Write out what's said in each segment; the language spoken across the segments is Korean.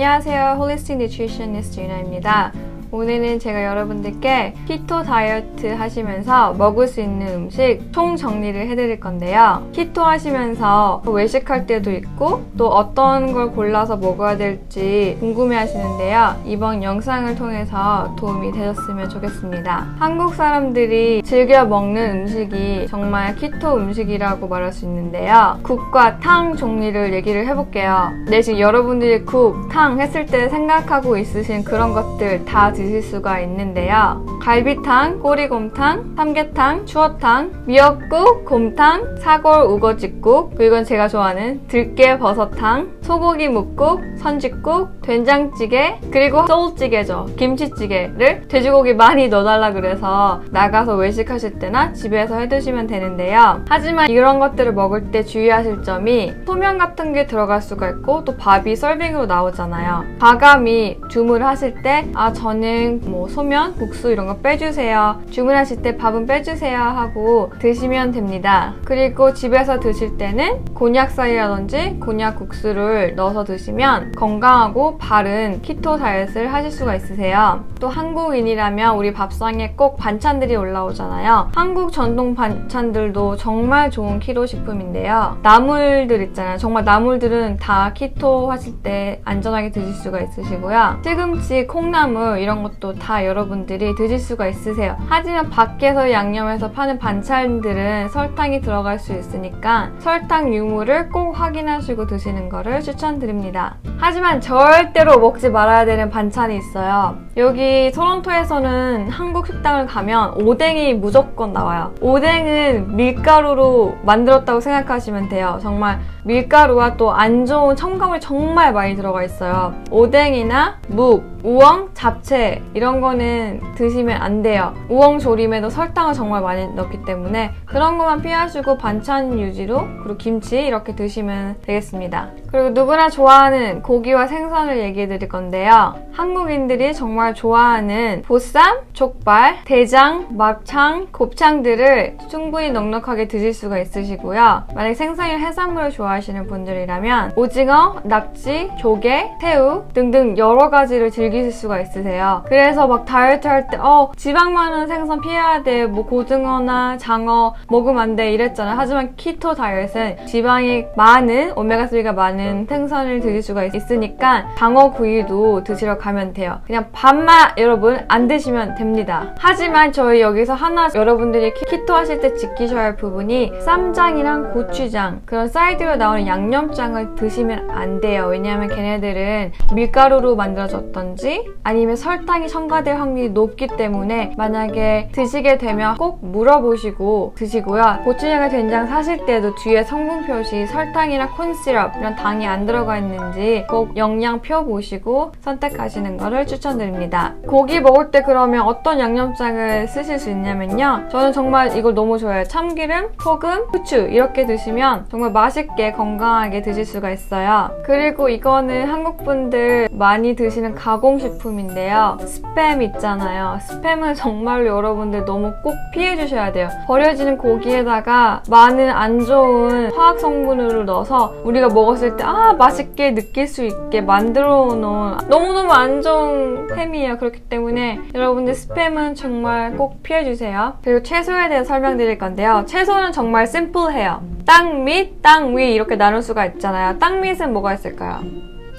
안녕하세요. 홀리스틱 뉴트리셔니스트 유나입니다. 오늘은 제가 여러분들께 키토 다이어트 하시면서 먹을 수 있는 음식 총 정리를 해드릴 건데요. 키토 하시면서 외식할 때도 있고 또 어떤 걸 골라서 먹어야 될지 궁금해 하시는데요. 이번 영상을 통해서 도움이 되셨으면 좋겠습니다. 한국 사람들이 즐겨 먹는 음식이 정말 키토 음식이라고 말할 수 있는데요. 국과 탕 종류를 얘기를 해볼게요. 네, 지금 여러분들이 국, 탕 했을 때 생각하고 있으신 그런 것들 다 드실 수가 있는데요. 갈비탕, 꼬리곰탕, 삼계탕, 추어탕, 미역국, 곰탕, 사골 우거지국, 그리고 이건 제가 좋아하는 들깨 버섯탕, 소고기 묵국, 선지국, 된장찌개, 그리고 소울찌개죠. 김치찌개를 돼지고기 많이 넣어달라 그래서 나가서 외식하실 때나 집에서 해드시면 되는데요. 하지만 이런 것들을 먹을 때 주의하실 점이 소면 같은 게 들어갈 수가 있고 또 밥이 썰빙으로 나오잖아요. 과감히 주문하실 때 아 저는 뭐 소면, 국수 이런 거 빼주세요. 주문하실 때 밥은 빼주세요 하고 드시면 됩니다. 그리고 집에서 드실 때는 곤약살이라든지 곤약국수를 넣어서 드시면 건강하고 바른 키토 다이어트를 하실 수가 있으세요. 또 한국인이라면 우리 밥상에 꼭 반찬들이 올라오잖아요. 한국 전통 반찬들도 정말 좋은 키로 식품인데요. 나물들 있잖아요. 정말 나물들은 다 키토 하실 때 안전하게 드실 수가 있으시고요. 시금치, 콩나물 이런 것도 다 여러분들이 드실 수가 있으세요. 하지만 밖에서 양념해서 파는 반찬들은 설탕이 들어갈 수 있으니까 설탕 유무를 꼭 확인하시고 드시는 거를 추천드립니다. 하지만 절대로 먹지 말아야 되는 반찬이 있어요. 여기 토론토에서는 한국 식당을 가면 오뎅이 무조건 나와요. 오뎅은 밀가루로 만들었다고 생각하시면 돼요. 정말 밀가루와 또 안 좋은 첨가물이 정말 많이 들어가 있어요. 오뎅이나 묵, 우엉, 잡채 이런 거는 드시면 안 돼요. 우엉 조림에도 설탕을 정말 많이 넣기 때문에 그런 것만 피하시고 반찬 유지로 그리고 김치 이렇게 드시면 되겠습니다. 그리고 누구나 좋아하는 고기와 생선을 얘기해 드릴 건데요. 한국인들이 정말 좋아하는 보쌈, 족발, 대장, 막창, 곱창들을 충분히 넉넉하게 드실 수가 있으시고요. 만약 생선이나 해산물을 좋아하시는 분들이라면 오징어, 낙지, 조개, 새우 등등 여러 가지를 즐기실 수가 있으세요. 그래서 막 다이어트 할 때, 어, 지방 많은 생선 피해야 돼. 뭐 고등어나 장어 먹으면 안 돼. 이랬잖아요. 하지만 키토 다이어트는 지방이 많은, 오메가3가 많은 생선을 드실 수가 있- 있으니까 장어 구이도 드시러 가면 돼요. 그냥 밥만 여러분 안 드시면 됩니다. 하지만 저희 여기서 하나 여러분들이 키- 키토 하실 때 지키셔야 할 부분이 쌈장이랑 고추장 그런 사이드로 나오는 양념장을 드시면 안 돼요. 왜냐하면 걔네들은 밀가루로 만들어졌던지 아니면 설탕이 첨가될 확률이 높기 때문에 만약에 드시게 되면 꼭 물어보시고 드시고요. 고추장과 된장 사실 때도 뒤에 성분 표시 설탕이나 콘시럽 이런 당이 안 들어가 있는지 꼭 영양표 보시고 선택하시는 것을 추천드립니다. 고기 먹을 때 그러면 어떤 양념장을 쓰실 수 있냐면요. 저는 정말 이걸 너무 좋아해요. 참기름, 소금, 후추 이렇게 드시면 정말 맛있게 건강하게 드실 수가 있어요. 그리고 이거는 한국 분들 많이 드시는 가공식품인데요. 스팸 있잖아요. 스팸은 정말로 여러분들 너무 꼭 피해 주셔야 돼요. 버려지는 고기에다가 많은 안 좋은 화학 성분을 넣어서 우리가 먹었을 때 아 맛있게 느낄 수 있게 만들어 놓은 너무너무 안 좋은 햄이에요. 그렇기 때문에 여러분들 스팸은 정말 꼭 피해 주세요. 그리고 채소에 대해서 설명드릴 건데요. 채소는 정말 심플해요. 땅 밑, 땅 위 이렇게 나눌 수가 있잖아요. 땅 밑은 뭐가 있을까요?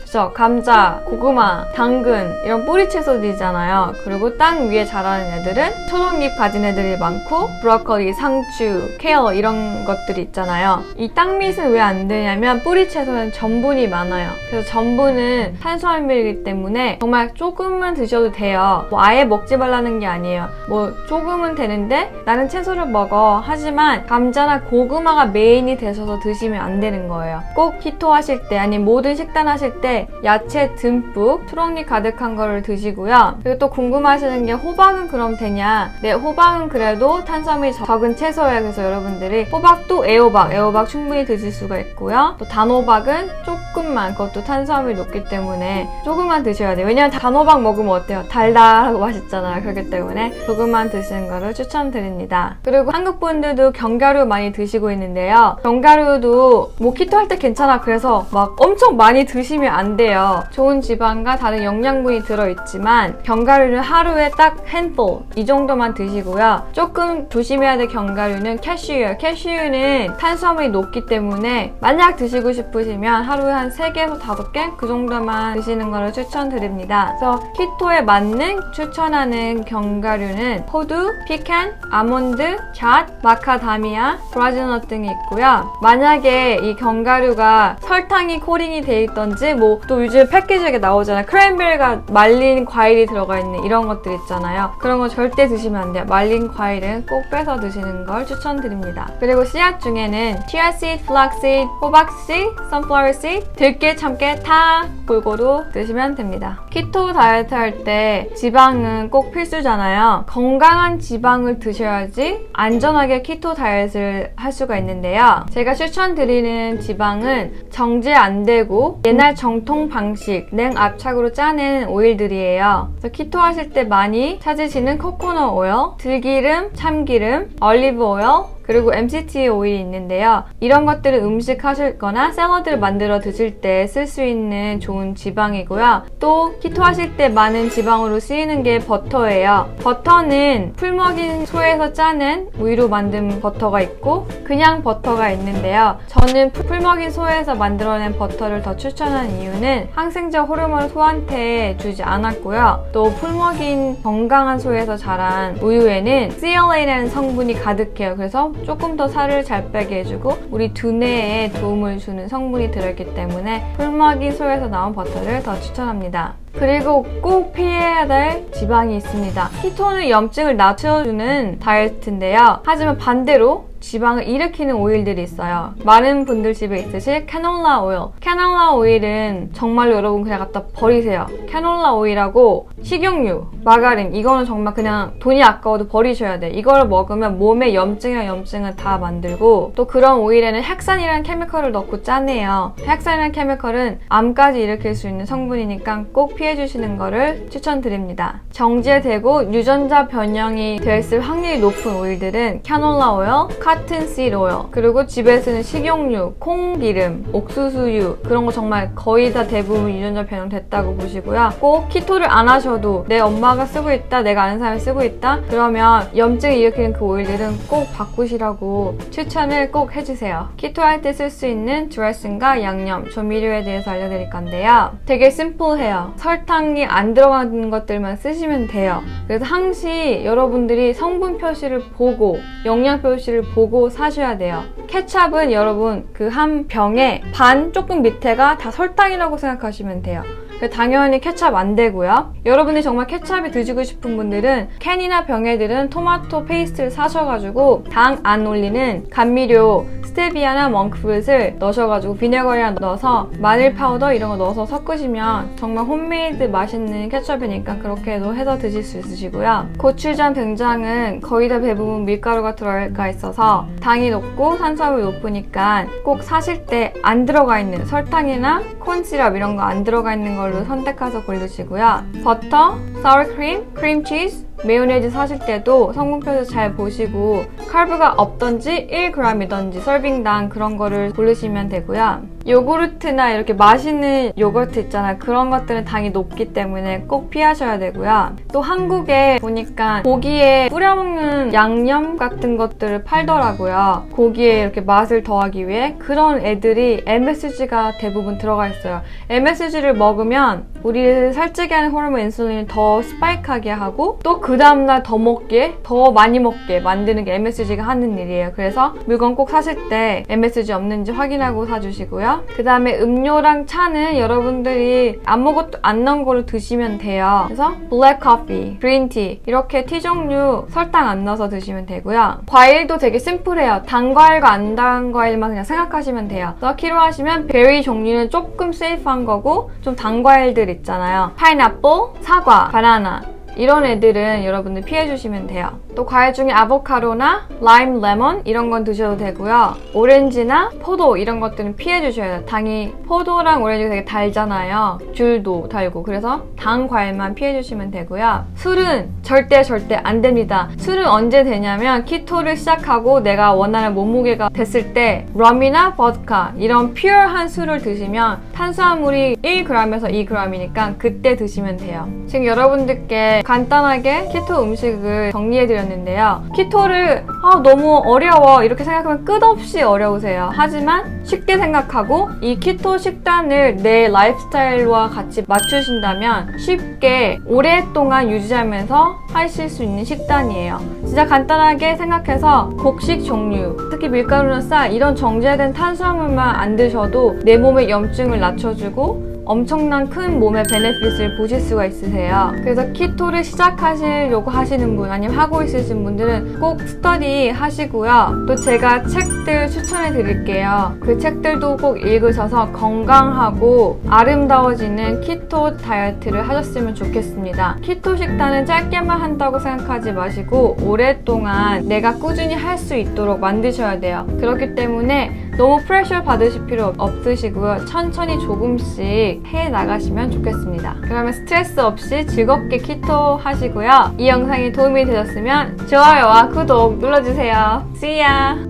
그죠? 감자, 고구마, 당근 이런 뿌리 채소들이잖아요. 그리고 땅 위에 자라는 애들은 초록잎 가진 애들이 많고 브로콜리, 상추, 케어 이런 것들이 있잖아요. 이 땅밑은 왜 안 되냐면 뿌리 채소는 전분이 많아요. 그래서 전분은 탄수화물이기 때문에 정말 조금만 드셔도 돼요. 뭐 아예 먹지 말라는 게 아니에요. 뭐 조금은 되는데 나는 채소를 먹어. 하지만 감자나 고구마가 메인이 되셔서 드시면 안 되는 거예요. 꼭 키토 하실 때 아니면 모든 식단 하실 때 야채 듬뿍 초록잎 가득한 거를 드시고요. 그리고 또 궁금하시는 게 호박은 그럼 되냐? 네, 호박은 그래도 탄수화물이 적- 적은 채소예요. 그래서 여러분들이 호박도 애호박, 애호박 충분히 드실 수가 있고요. 또 단호박은 조금만 그것도 탄수화물이 높기 때문에 조금만 드셔야 돼요. 왜냐면 단호박 먹으면 어때요? 달달하고 맛있잖아요. 그렇기 때문에 조금만 드시는 거를 추천드립니다. 그리고 한국 분들도 견과류 많이 드시고 있는데요. 견과류도 뭐 키토 할 때 괜찮아. 그래서 막 엄청 많이 드시면 안안 돼요. 좋은 지방과 다른 영양분이 들어있지만 견과류는 하루에 딱 핸볼 이 정도만 드시고요. 조금 조심해야 될 견과류는 캐슈유. 캐슈유는 탄수화물이 높기 때문에 만약 드시고 싶으시면 하루에 한 3개에서 5개 그 정도만 드시는 것을 추천드립니다. 그래서 키토에 맞는 추천하는 견과류는 호두, 피칸, 아몬드, 잣, 마카다미아, 브라질넛 등이 있고요. 만약에 이 견과류가 설탕이 코링이 돼 있던지 뭐또 요즘 패키지에 나오잖아요. 크랜베리가 말린 과일이 들어가 있는 이런 것들 있잖아요. 그런 거 절대 드시면 안 돼요. 말린 과일은 꼭 빼서 드시는 걸 추천드립니다. 그리고 씨앗 중에는 chiaseed, flaxseed, 호박씨, sunflowerseed, 들깨, 참깨 다 골고루 드시면 됩니다. 키토 다이어트 할 때 지방은 꼭 필수잖아요. 건강한 지방을 드셔야지 안전하게 키토 다이어트를 할 수가 있는데요. 제가 추천드리는 지방은 정제 안 되고 옛날 정통 방식 냉압착으로 짜낸 오일들이에요. 그래서 키토 하실 때 많이 찾으시는 코코넛 오일, 들기름, 참기름, 올리브 오일, 그리고 MCT 오일이 있는데요. 이런 것들을 음식 하실 거나 샐러드를 만들어 드실 때 쓸 수 있는 좋은 지방이고요. 또 키토 하실 때 많은 지방으로 쓰이는 게 버터예요. 버터는 풀먹인 소에서 짜낸 우유로 만든 버터가 있고 그냥 버터가 있는데요. 저는 풀먹인 소에서 만들어낸 버터를 더 추천한 이유는 항생제 호르몬을 소한테 주지 않았고요. 또 풀먹인 건강한 소에서 자란 우유에는 CLA라는 성분이 가득해요. 그래서 조금 더 살을 잘 빼게 해주고 우리 두뇌에 도움을 주는 성분이 들어있기 때문에 풀먹인 소에서 나온 버터를 더 추천합니다. 그리고 꼭 피해야 될 지방이 있습니다. 키토는 염증을 낮춰주는 다이어트인데요. 하지만 반대로 지방을 일으키는 오일들이 있어요. 많은 분들 집에 있으실 캐놀라 오일. 캐놀라 오일은 정말로 여러분 그냥 갖다 버리세요. 캐놀라 오일하고 식용유, 마가린 이거는 정말 그냥 돈이 아까워도 버리셔야 돼. 이거를 먹으면 몸에 염증이랑 염증을 다 만들고 또 그런 오일에는 핵산이라는 케미컬을 넣고 짜내요. 핵산이라는 케미컬은 암까지 일으킬 수 있는 성분이니까 꼭 피해 주시는 거를 추천드립니다. 정제되고 유전자 변형이 됐을 확률이 높은 오일들은 캐놀라 오일, 카튼 씨드 오일, 그리고 집에 쓰는 식용유, 콩기름, 옥수수유 그런 거 정말 거의 다 대부분 유전자 변형됐다고 보시고요. 꼭 키토를 안 하셔도 내 엄마가 쓰고 있다, 내가 아는 사람이 쓰고 있다 그러면 염증을 일으키는 그 오일들은 꼭 바꾸시라고 추천을 꼭 해주세요. 키토 할 때 쓸 수 있는 드레싱과 양념, 조미료에 대해서 알려드릴 건데요. 되게 심플해요. 설탕이 안 들어가는 것들만 쓰시면 돼요. 그래서 항시 여러분들이 성분 표시를 보고 영양 표시를 보고 사셔야 돼요. 케찹은 여러분 그 한 병에 반 조금 밑에가 다 설탕이라고 생각하시면 돼요. 그 당연히 케찹 안 되고요. 여러분이 정말 케찹이 드시고 싶은 분들은 캔이나 병에 들은 토마토 페이스트를 사셔가지고 당 안 올리는 감미료 스테비아나 멍크풋을 넣으셔가지고 비네거리랑 넣어서 마늘 파우더 이런 거 넣어서 섞으시면 정말 홈메이드 맛있는 케첩이니까 그렇게도 해서 드실 수 있으시고요. 고추장 된장은 거의 다 대부분 밀가루가 들어가 있어서 당이 높고 탄수화물이 높으니까 꼭 사실 때 안 들어가 있는 설탕이나 콘시럽 이런 거 안 들어가 있는 걸로 선택해서 고르시고요. 버터, 사워크림, 크림치즈, 메요네즈 사실 때도 성분표에서 잘 보시고 칼브가 없던지 1g이던지 설빙당 그런 거를 고르시면 되고요. 요구르트나 이렇게 맛있는 요거트 있잖아요. 그런 것들은 당이 높기 때문에 꼭 피하셔야 되고요. 또 한국에 보니까 고기에 뿌려먹는 양념 같은 것들을 팔더라고요. 고기에 이렇게 맛을 더하기 위해 그런 애들이 MSG가 대부분 들어가 있어요. MSG를 먹으면 우리를 살찌게 하는 호르몬 인슐린을 더 스파이크하게 하고 또 그 다음날 더 먹게 더 많이 먹게 만드는 게 MSG가 하는 일이에요. 그래서 물건 꼭 사실 때 MSG 없는지 확인하고 사주시고요. 그 다음에 음료랑 차는 여러분들이 아무것도 안 넣은 거를 드시면 돼요. 그래서 블랙 커피, 그린티 이렇게 티 종류 설탕 안 넣어서 드시면 되고요. 과일도 되게 심플해요. 단 과일과 안 단 과일만 그냥 생각하시면 돼요. 그래서 키로 하시면 베리 종류는 조금 세이프한 거고 좀 단 과일들 있잖아요. 파인애플, 사과, 바나나 이런 애들은 여러분들 피해주시면 돼요. 또 과일 중에 아보카도나 라임, 레몬 이런 건 드셔도 되고요. 오렌지나 포도 이런 것들은 피해주셔야 돼요. 당이 포도랑 오렌지가 되게 달잖아요. 귤도 달고 그래서 당 과일만 피해주시면 되고요. 술은 절대 절대 안 됩니다. 술은 언제 되냐면 키토를 시작하고 내가 원하는 몸무게가 됐을 때 럼이나 버드카 이런 퓨어한 술을 드시면 탄수화물이 1g에서 2g이니까 그때 드시면 돼요. 지금 여러분들께 간단하게 키토 음식을 정리해드렸는데요. 키토를 아, 너무 어려워 이렇게 생각하면 끝없이 어려우세요. 하지만 쉽게 생각하고 이 키토 식단을 내 라이프스타일과 같이 맞추신다면 쉽게 오랫동안 유지하면서 하실 수 있는 식단이에요. 진짜 간단하게 생각해서 곡식 종류, 특히 밀가루나 쌀 이런 정제된 탄수화물만 안 드셔도 내 몸의 염증을 낮춰주고 엄청난 큰 몸의 베네핏을 보실 수가 있으세요. 그래서 키토를 시작하시려고 하시는 분 아니면 하고 있으신 분들은 꼭 스터디 하시고요. 또 제가 책들 추천해 드릴게요. 그 책들도 꼭 읽으셔서 건강하고 아름다워지는 키토 다이어트를 하셨으면 좋겠습니다. 키토 식단은 짧게만 한다고 생각하지 마시고 오랫동안 내가 꾸준히 할 수 있도록 만드셔야 돼요. 그렇기 때문에 너무 프레셔 받으실 필요 없으시고요. 천천히 조금씩 해 나가시면 좋겠습니다. 그러면 스트레스 없이 즐겁게 키토 하시고요. 이 영상이 도움이 되셨으면 좋아요와 구독 눌러주세요. See ya!